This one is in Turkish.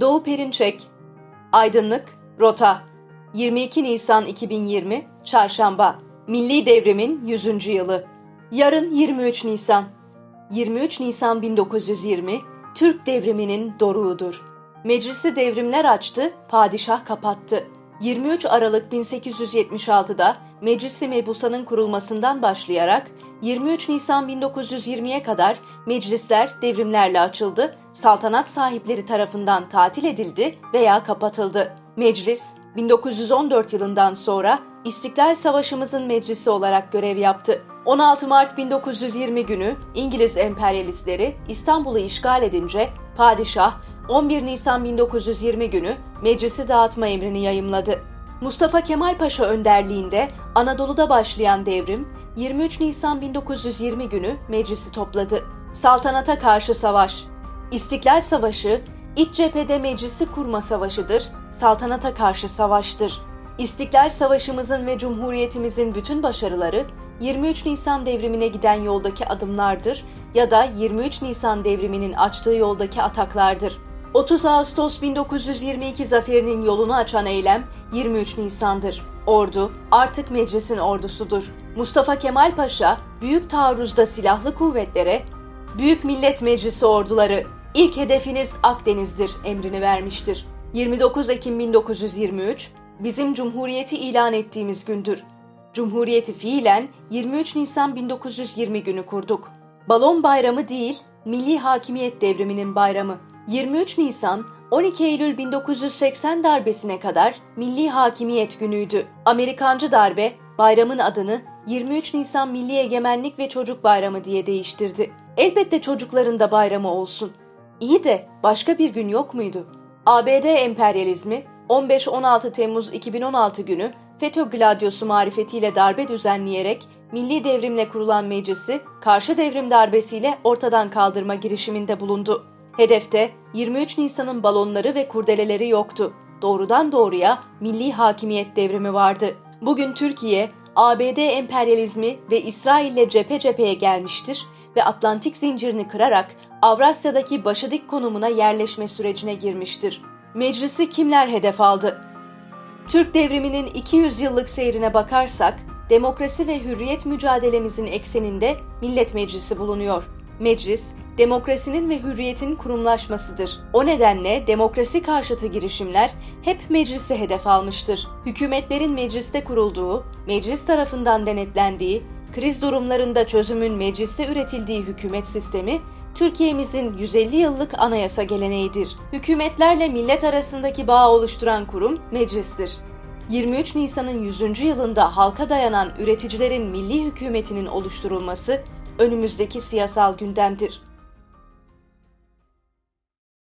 Doğu Perinçek Aydınlık Rota 22 Nisan 2020 Çarşamba Milli Devrimin 100. yılı Yarın 23 Nisan 23 Nisan 1920 Türk devriminin doruğudur. Meclisi devrimler açtı, padişah kapattı. 23 Aralık 1876'da Meclisi Mebusan'ın kurulmasından başlayarak 23 Nisan 1920'ye kadar meclisler devrimlerle açıldı, saltanat sahipleri tarafından tatil edildi veya kapatıldı. Meclis 1914 yılından sonra İstiklal Savaşımızın meclisi olarak görev yaptı. 16 Mart 1920 günü İngiliz emperyalistleri İstanbul'u işgal edince padişah 11 Nisan 1920 günü meclisi dağıtma emrini yayımladı. Mustafa Kemal Paşa önderliğinde Anadolu'da başlayan devrim 23 Nisan 1920 günü meclisi topladı. Saltanata karşı savaş İstiklal Savaşı iç cephede meclisi kurma savaşıdır, saltanata karşı savaştır. İstiklal Savaşımızın ve Cumhuriyetimizin bütün başarıları 23 Nisan devrimine giden yoldaki adımlardır ya da 23 Nisan devriminin açtığı yoldaki ataklardır. 30 Ağustos 1922 zaferinin yolunu açan eylem 23 Nisan'dır. Ordu artık meclisin ordusudur. Mustafa Kemal Paşa büyük taarruzda silahlı kuvvetlere Büyük Millet Meclisi orduları ilk hedefiniz Akdeniz'dir emrini vermiştir. 29 Ekim 1923 bizim Cumhuriyeti ilan ettiğimiz gündür. Cumhuriyeti fiilen 23 Nisan 1920 günü kurduk. Balon bayramı değil, Milli Hakimiyet Devriminin bayramı. 23 Nisan 12 Eylül 1980 darbesine kadar Milli Hakimiyet Günü'ydü. Amerikancı darbe bayramın adını 23 Nisan Milli Egemenlik ve Çocuk Bayramı diye değiştirdi. Elbette çocukların da bayramı olsun. İyi de başka bir gün yok muydu? ABD emperyalizmi 15-16 Temmuz 2016 günü FETÖ gladyosu marifetiyle darbe düzenleyerek milli devrimle kurulan meclisi karşı devrim darbesiyle ortadan kaldırma girişiminde bulundu. Hedefte 23 Nisan'ın balonları ve kurdeleleri yoktu. Doğrudan doğruya milli hakimiyet devrimi vardı. Bugün Türkiye, ABD emperyalizmi ve İsrail'le cephe cepheye gelmiştir ve Atlantik zincirini kırarak Avrasya'daki başı dik konumuna yerleşme sürecine girmiştir. Meclisi kimler hedef aldı? Türk devriminin 200 yıllık seyrine bakarsak, demokrasi ve hürriyet mücadelemizin ekseninde Millet Meclisi bulunuyor. Meclis, demokrasinin ve hürriyetin kurumlaşmasıdır. O nedenle demokrasi karşıtı girişimler hep meclisi hedef almıştır. Hükümetlerin mecliste kurulduğu, meclis tarafından denetlendiği, kriz durumlarında çözümün mecliste üretildiği hükümet sistemi Türkiye'mizin 150 yıllık anayasa geleneğidir. Hükümetlerle millet arasındaki bağ oluşturan kurum meclistir. 23 Nisan'ın 100. yılında halka dayanan üreticilerin milli hükümetinin oluşturulması önümüzdeki siyasal gündemdir.